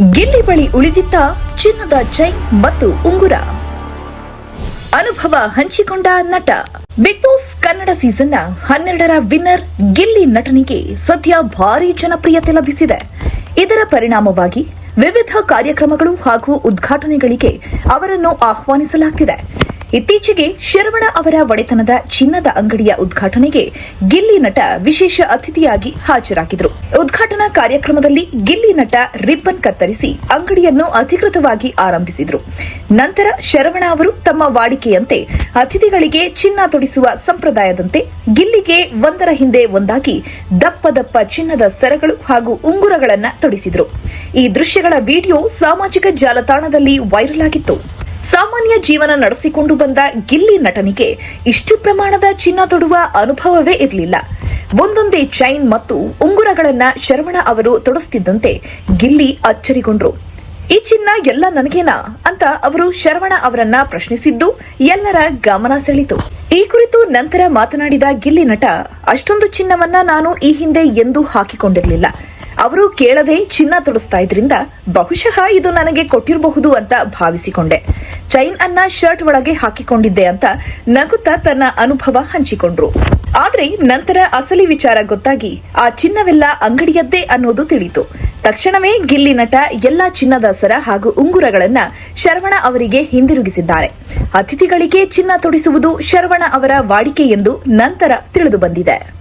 ಗಿಲ್ಲಿ ಬಳಿ ಉಳಿದಿದ್ದ ಚಿನ್ನದ ಚೈನ್ ಮತ್ತು ಉಂಗುರ. ಅನುಭವ ಹಂಚಿಕೊಂಡ ನಟ. ಬಿಗ್ ಬಾಸ್ ಕನ್ನಡ ಸೀಸನ್ನ ಹನ್ನೆರಡರ ವಿನ್ನರ್ ಗಿಲ್ಲಿ ನಟನಿಗೆ ಸದ್ಯ ಭಾರಿ ಜನಪ್ರಿಯತೆ ಲಭಿಸಿದೆ. ಇದರ ಪರಿಣಾಮವಾಗಿ ವಿವಿಧ ಕಾರ್ಯಕ್ರಮಗಳು ಹಾಗೂ ಉದ್ಘಾಟನೆಗಳಿಗೆ ಅವರನ್ನು ಆಹ್ವಾನಿಸಲಾಗ್ತಿದೆ. ಇತ್ತೀಚೆಗೆ ಶರವಣ ಅವರ ಒಡೆತನದ ಚಿನ್ನದ ಅಂಗಡಿಯ ಉದ್ಘಾಟನೆಗೆ ಗಿಲ್ಲಿ ನಟ ವಿಶೇಷ ಅತಿಥಿಯಾಗಿ ಹಾಜರಾಗಿದ್ರು ಉದ್ಘಾಟನಾ ಕಾರ್ಯಕ್ರಮದಲ್ಲಿ ಗಿಲ್ಲಿ ನಟ ರಿಬ್ಬನ್ ಕತ್ತರಿಸಿ ಅಂಗಡಿಯನ್ನು ಅಧಿಕೃತವಾಗಿ ಆರಂಭಿಸಿದರು. ನಂತರ ಶರವಣ ಅವರು ತಮ್ಮ ವಾಡಿಕೆಯಂತೆ ಅತಿಥಿಗಳಿಗೆ ಚಿನ್ನ ತೊಡಿಸುವ ಸಂಪ್ರದಾಯದಂತೆ ಗಿಲ್ಲಿಗೆ ಒಂದರ ಹಿಂದೆ ಒಂದಾಗಿ ದಪ್ಪ ದಪ್ಪ ಚಿನ್ನದ ಸರಗಳು ಹಾಗೂ ಉಂಗುರಗಳನ್ನು ತೊಡಿಸಿದ್ರು. ಈ ದೃಶ್ಯಗಳ ವಿಡಿಯೋ ಸಾಮಾಜಿಕ ಜಾಲತಾಣದಲ್ಲಿ ವೈರಲ್ ಆಗಿತ್ತು. ಸಾಮಾನ್ಯ ಜೀವನ ನಡೆಸಿಕೊಂಡು ಬಂದ ಗಿಲ್ಲಿ ನಟನಿಗೆ ಇಷ್ಟು ಪ್ರಮಾಣದ ಚಿನ್ನ ತೊಡುವ ಅನುಭವವೇ ಇರಲಿಲ್ಲ. ಒಂದೊಂದೇ ಚೈನ್ ಮತ್ತು ಉಂಗುರಗಳನ್ನ ಶರವಣ ಅವರು ತೊಡಸ್ತಿದ್ದಂತೆ ಗಿಲ್ಲಿ ಅಚ್ಚರಿಗೊಂಡ್ರು. ಈ ಚಿನ್ನ ಎಲ್ಲ ನನಗೇನಾ ಅಂತ ಅವರು ಶರವಣ ಅವರನ್ನ ಪ್ರಶ್ನಿಸಿದ್ದು ಎಲ್ಲರ ಗಮನ ಸೆಳೆಯಿತು. ಈ ಕುರಿತು ನಂತರ ಮಾತನಾಡಿದ ಗಿಲ್ಲಿ ನಟ, ಅಷ್ಟೊಂದು ಚಿನ್ನವನ್ನ ನಾನು ಈ ಹಿಂದೆ ಎಂದೂ ಹಾಕಿಕೊಂಡಿರಲಿಲ್ಲ. ಅವರು ಕೇಳದೆ ಚಿನ್ನ ತೊಡಸ್ತಾ ಇದ್ರಿಂದ ಬಹುಶಃ ಇದು ನನಗೆ ಕೊಟ್ಟಿರಬಹುದು ಅಂತ ಭಾವಿಸಿಕೊಂಡೆ. ಚೈನ್ ಅನ್ನ ಶರ್ಟ್ ಒಳಗೆ ಹಾಕಿಕೊಂಡಿದ್ದೆ ಅಂತ ನಗುತ್ತಾ ತನ್ನ ಅನುಭವ ಹಂಚಿಕೊಂಡ್ರು. ಆದ್ರೆ ನಂತರ ಅಸಲಿ ವಿಚಾರ ಗೊತ್ತಾಗಿ ಆ ಚಿನ್ನವೆಲ್ಲ ಅಂಗಡಿಯದ್ದೇ ಅನ್ನೋದು ತಿಳಿತು. ತಕ್ಷಣವೇ ಗಿಲ್ಲಿ ನಟ ಎಲ್ಲಾ ಚಿನ್ನದ ಸರ ಹಾಗೂ ಉಂಗುರಗಳನ್ನ ಶರವಣ ಅವರಿಗೆ ಹಿಂದಿರುಗಿಸಿದ್ದಾರೆ. ಅತಿಥಿಗಳಿಗೆ ಚಿನ್ನ ತೊಡಿಸುವುದು ಶರವಣ ಅವರ ವಾಡಿಕೆ ಎಂದು ನಂತರ ತಿಳಿದು ಬಂದಿದೆ.